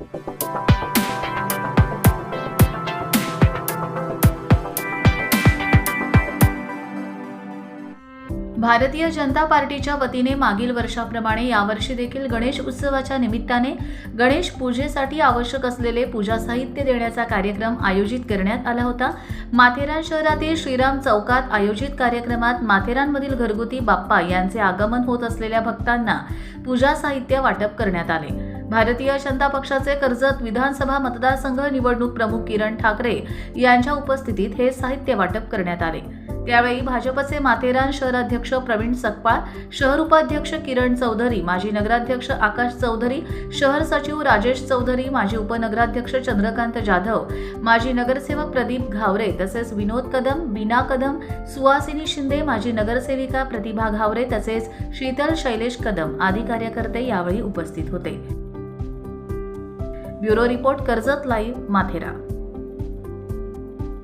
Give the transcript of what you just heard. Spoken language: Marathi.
भारतीय जनता पार्टीच्या वतीने मागील वर्षाप्रमाणे यावर्षी देखील गणेश उत्सवाच्या निमित्ताने गणेश पूजेसाठी आवश्यक असलेले पूजा साहित्य देण्याचा कार्यक्रम आयोजित करण्यात आला होता. माथेरान शहरातील श्रीराम चौकात आयोजित कार्यक्रमात माथेरानमधील घरगुती बाप्पा यांचे आगमन होत असलेल्या भक्तांना पूजा साहित्य वाटप करण्यात आले. भारतीय जनता पक्षाचे कर्जत विधानसभा मतदारसंघ निवडणूक प्रमुख किरण ठाकरे यांच्या उपस्थितीत हे साहित्य वाटप करण्यात आले. त्यावेळी भाजपचे माथेरान शहर अध्यक्ष प्रवीण सकपाळ शहर उपाध्यक्ष किरण चौधरी माजी नगराध्यक्ष आकाश चौधरी शहर सचिव राजेश चौधरी माजी उपनगराध्यक्ष चंद्रकांत जाधव माजी नगरसेवक प्रदीप घावरे तसेच विनोद कदम बीना कदम सुहासिनी शिंदे माजी नगरसेविका प्रतिभा घावरे तसेच शीतल शैलेश कदम आदी कार्यकर्ते यावेळी उपस्थित होते. Bureau report Karjat live Matheran.